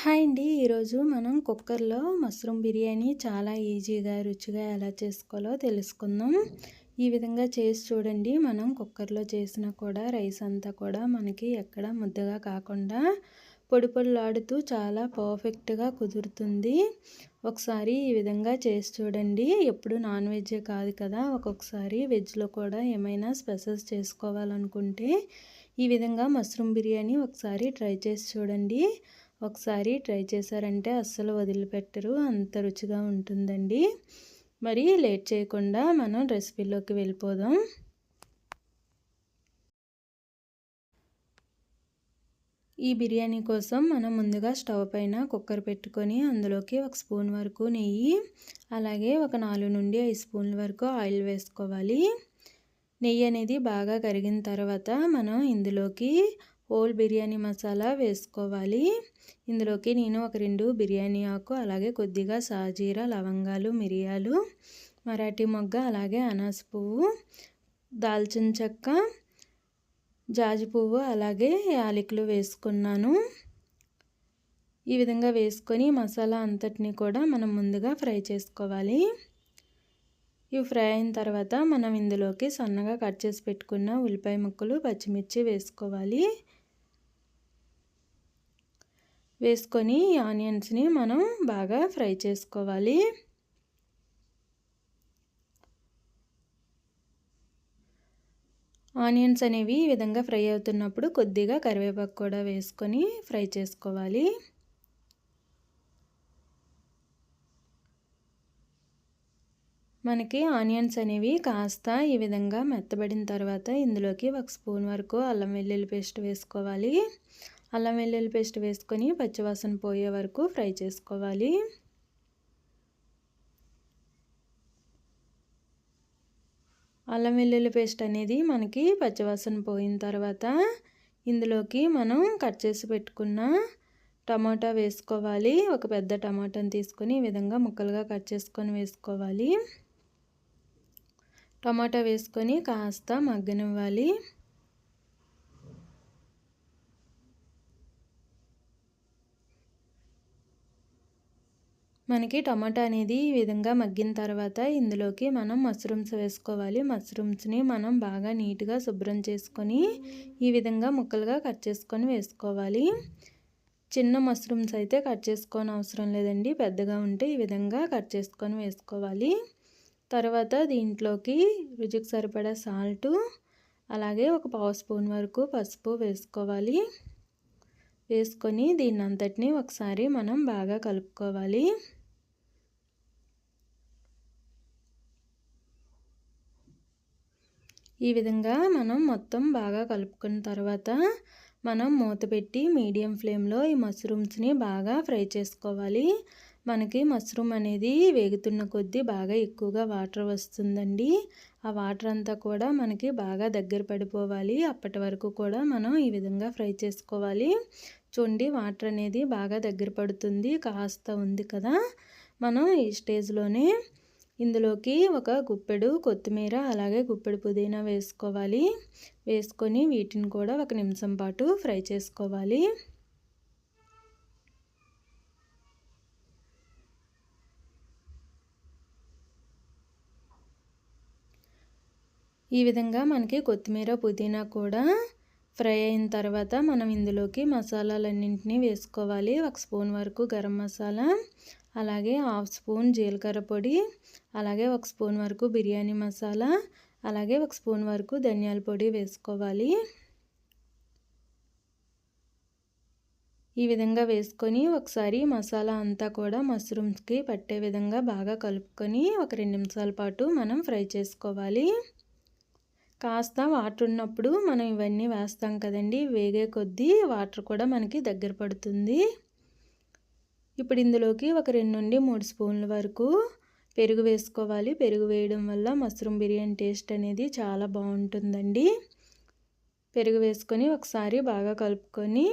Hi అండి. ఈరోజు మనం కుక్కర్లో మష్రూమ్ బిర్యానీ చాలా ఈజీగా రుచిగా ఎలా చేసుకోవాలో తెలుసుకుందాం. ఈ విధంగా చేసి చూడండి. మనం కుక్కర్లో చేసినా కూడా రైస్ అంతా కూడా మనకి ఎక్కడ ముద్దగా కాకుండా పొడి పొడిలాడుతూ చాలా పర్ఫెక్ట్గా కుదురుతుంది. ఒకసారి ఈ విధంగా చేసి చూడండి. ఎప్పుడు నాన్ వెజ్జే కాదు కదా. ఒక్కొక్కసారి వెజ్లో కూడా ఏమైనా స్పెషల్స్ చేసుకోవాలనుకుంటే ఈ విధంగా మష్రూమ్ బిర్యానీ ఒకసారి ట్రై చేసి చూడండి. ఒకసారి ట్రై చేశారంటే అస్సలు వదిలిపెట్టరు అంత రుచిగా ఉంటుందండి. మరి లేట్ చేయకుండా మనం రెసిపీలోకి వెళ్ళిపోదాం. ఈ బిర్యానీ కోసం మనం ముందుగా స్టవ్ పైన కుక్కర్ పెట్టుకొని అందులోకి ఒక స్పూన్ వరకు నెయ్యి అలాగే ఒక నాలుగు నుండి ఐదు స్పూన్ల వరకు ఆయిల్ వేసుకోవాలి. నెయ్యి అనేది బాగా కరిగిన తర్వాత మనం ఇందులోకి హోల్ బిర్యానీ మసాలా వేసుకోవాలి. ఇందులోకి నేను ఒక రెండు బిర్యానీ ఆకు అలాగే కొద్దిగా సాజీరా లవంగాలు మిరియాలు మరాఠీ మొగ్గ అలాగే అనాస పువ్వు దాల్చిన చెక్క జాజి పువ్వు అలాగే యాలకులు వేసుకున్నాను. ఈ విధంగా వేసుకొని మసాలా అంతటిని కూడా మనం ముందుగా ఫ్రై చేసుకోవాలి. ఇవి ఫ్రై అయిన తర్వాత మనం ఇందులోకి సన్నగా కట్ చేసి పెట్టుకున్న ఉల్లిపాయ ముక్కలు పచ్చిమిర్చి వేసుకోవాలి. వేసుకొని ఆనియన్స్ని మనం బాగా ఫ్రై చేసుకోవాలి. ఆనియన్స్ అనేవి ఈ విధంగా ఫ్రై అవుతున్నప్పుడు కొద్దిగా కరివేపాకు కూడా వేసుకొని ఫ్రై చేసుకోవాలి. మనకి ఆనియన్స్ అనేవి కాస్త ఈ విధంగా మెత్తబడిన తర్వాత ఇందులోకి ఒక స్పూన్ వరకు అల్లం వెల్లుల్లి పేస్ట్ వేసుకోవాలి. అల్లం వెల్లుల్లి పేస్ట్ వేసుకొని పచ్చివాసన పోయే వరకు ఫ్రై చేసుకోవాలి. అల్లం వెల్లుల్లి పేస్ట్ అనేది మనకి పచ్చివాసన పోయిన తర్వాత ఇందులోకి మనం కట్ చేసి పెట్టుకున్న టమాటా వేసుకోవాలి. ఒక పెద్ద టమాటాని తీసుకొని ఈ విధంగా ముక్కలుగా కట్ చేసుకొని వేసుకోవాలి. టమాటా వేసుకొని కాస్త మగ్గనివ్వాలి. మనకి టమాటా అనేది ఈ విధంగా మగ్గిన తర్వాత ఇందులోకి మనం మష్రూమ్స్ వేసుకోవాలి. మష్రూమ్స్ని మనం బాగా నీట్గా శుభ్రం చేసుకొని ఈ విధంగా ముక్కలుగా కట్ చేసుకొని వేసుకోవాలి. చిన్న మష్రూమ్స్ అయితే కట్ చేసుకొని అవసరం లేదండి. పెద్దగా ఉంటే ఈ విధంగా కట్ చేసుకొని వేసుకోవాలి. తర్వాత దీంట్లోకి రుచికి సరిపడా సాల్టు అలాగే ఒక పావు స్పూన్ వరకు పసుపు వేసుకోవాలి. వేసుకొని దీన్ని అంతటినీ ఒకసారి మనం బాగా కలుపుకోవాలి. ఈ విధంగా మనం మొత్తం బాగా కలుపుకున్న తర్వాత మనం మూత పెట్టి మీడియం ఫ్లేమ్లో ఈ మష్రూమ్స్ని బాగా ఫ్రై చేసుకోవాలి. మనకి మష్రూమ్ అనేది వేగుతున్న కొద్దీ బాగా ఎక్కువగా వాటర్ వస్తుందండి. ఆ వాటర్ అంతా కూడా మనకి బాగా దగ్గర పడిపోవాలి. అప్పటి వరకు కూడా మనం ఈ విధంగా ఫ్రై చేసుకోవాలి. చూడండి వాటర్ అనేది బాగా దగ్గర పడుతుంది కాస్త ఉంది కదా. మనం ఈ స్టేజ్లోనే ఇందులోకి ఒక గుప్పెడు కొత్తిమీర అలాగే గుప్పెడు పుదీనా వేసుకోవాలి. వేసుకొని వీటిని కూడా ఒక నిమిషం పాటు ఫ్రై చేసుకోవాలి. ఈ విధంగా మనకి కొత్తిమీర పుదీనా కూడా ఫ్రై అయిన తర్వాత మనం ఇందులోకి మసాలాలన్నింటినీ వేసుకోవాలి. ఒక స్పూన్ వరకు గరం మసాలా అలాగే హాఫ్ స్పూన్ జీలకర్ర పొడి అలాగే ఒక స్పూన్ వరకు బిర్యానీ మసాలా అలాగే ఒక స్పూన్ వరకు ధనియాల పొడి వేసుకోవాలి. ఈ విధంగా వేసుకొని ఒకసారి మసాలా అంతా కూడా మష్రూమ్స్కి పట్టే విధంగా బాగా కలుపుకొని ఒక రెండు నిమిషాల పాటు మనం ఫ్రై చేసుకోవాలి. కాస్త వాటర్ ఉన్నప్పుడు మనం ఇవన్నీ వేస్తాం కదండి వేగే కొద్దీ వాటర్ కూడా మనకి దగ్గర పడుతుంది. ఇప్పుడు ఇందులోకి ఒక రెండు నుండి మూడు స్పూన్ల వరకు పెరుగు వేసుకోవాలి. పెరుగు వేయడం వల్ల మష్రూమ్ బిర్యానీ టేస్ట్ అనేది చాలా బాగుంటుందండి. పెరుగు వేసుకొని ఒకసారి బాగా కలుపుకొని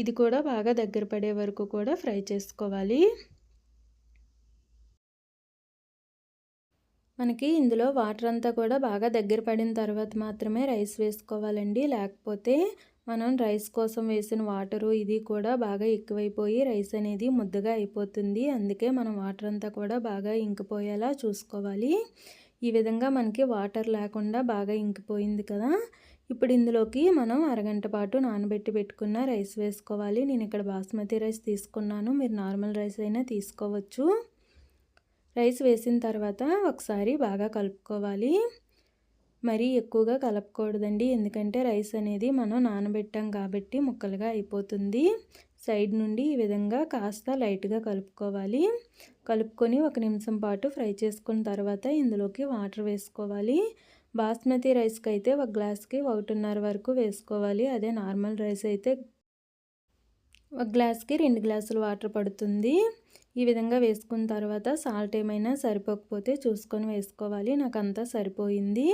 ఇది కూడా బాగా దగ్గర పడే వరకు కూడా ఫ్రై చేసుకోవాలి. మనకి ఇందులో వాటర్ అంతా కూడా బాగా దగ్గర పడిన తర్వాత మాత్రమే రైస్ వేసుకోవాలండి. లేకపోతే మనం రైస్ కోసం వేసిన వాటరు ఇది కూడా బాగా ఎక్కువైపోయి రైస్ అనేది ముద్దగా అయిపోతుంది. అందుకే మనం వాటర్ అంతా కూడా బాగా ఇంకిపోయేలా చూసుకోవాలి. ఈ విధంగా మనకి వాటర్ లేకుండా బాగా ఇంకిపోయింది కదా. ఇప్పుడు ఇందులోకి మనం అరగంట పాటు నానబెట్టి పెట్టుకున్న రైస్ వేసుకోవాలి. నేను ఇక్కడ బాస్మతి రైస్ తీసుకున్నాను. మీరు నార్మల్ రైస్ అయినా తీసుకోవచ్చు. రైస్ వేసిన తర్వాత ఒకసారి బాగా కలుపుకోవాలి. మరీ ఎక్కువగా కలపకూడదండి. ఎందుకంటే రైస్ అనేది మనం నానబెట్టాం కాబట్టి ముక్కలుగా అయిపోతుంది. సైడ్ నుండి ఈ విధంగా కాస్త లైట్గా కలుపుకోవాలి. కలుపుకొని ఒక నిమిషం పాటు ఫ్రై చేసుకున్న తర్వాత ఇందులోకి వాటర్ వేసుకోవాలి. బాస్మతి రైస్కి అయితే ఒక గ్లాస్కి ఒకటిన్నర వరకు వేసుకోవాలి. అదే నార్మల్ రైస్ అయితే ఒక గ్లాస్కి రెండు గ్లాసులు వాటర్ పడుతుంది. ఈ విధంగా వేసుకున్న తర్వాత సాల్ట్ ఏమైనా సరిపోకపోతే చూసుకొని వేసుకోవాలి. నాకు అంతా సరిపోయింది.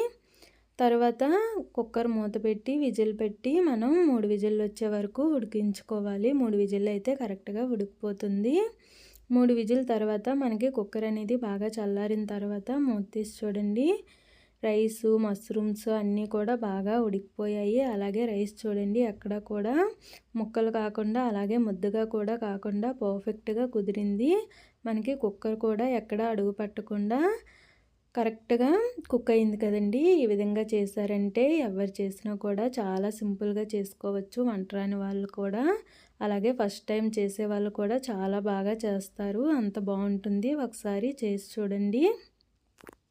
తర్వాత కుక్కర్ మూత పెట్టి విజిల్ పెట్టి మనం మూడు విజిల్లు వచ్చే వరకు ఉడికించుకోవాలి. మూడు విజిల్లు అయితే కరెక్ట్గా ఉడికిపోతుంది. మూడు విజిల్ తర్వాత మనకి కుక్కర్ అనేది బాగా చల్లారిన తర్వాత మూత తీసి చూడండి. రైస్ మష్రూమ్స్ అన్నీ కూడా బాగా ఉడికిపోయాయి. అలాగే రైస్ చూడండి ఎక్కడ కూడా ముక్కలు కాకుండా అలాగే ముద్దగా కూడా కాకుండా పర్ఫెక్ట్గా కుదిరింది. మనకి కుక్కర్ కూడా ఎక్కడ అడుగు పట్టకుండా కరెక్ట్గా కుక్ అయింది కదండి. ఈ విధంగా చేశారంటే ఎవరు చేసినా కూడా చాలా సింపుల్గా చేసుకోవచ్చు. వంట రాని వాళ్ళు కూడా అలాగే ఫస్ట్ టైం చేసే వాళ్ళు కూడా చాలా బాగా చేస్తారు. అంత బాగుంటుంది. ఒకసారి చేసి చూడండి.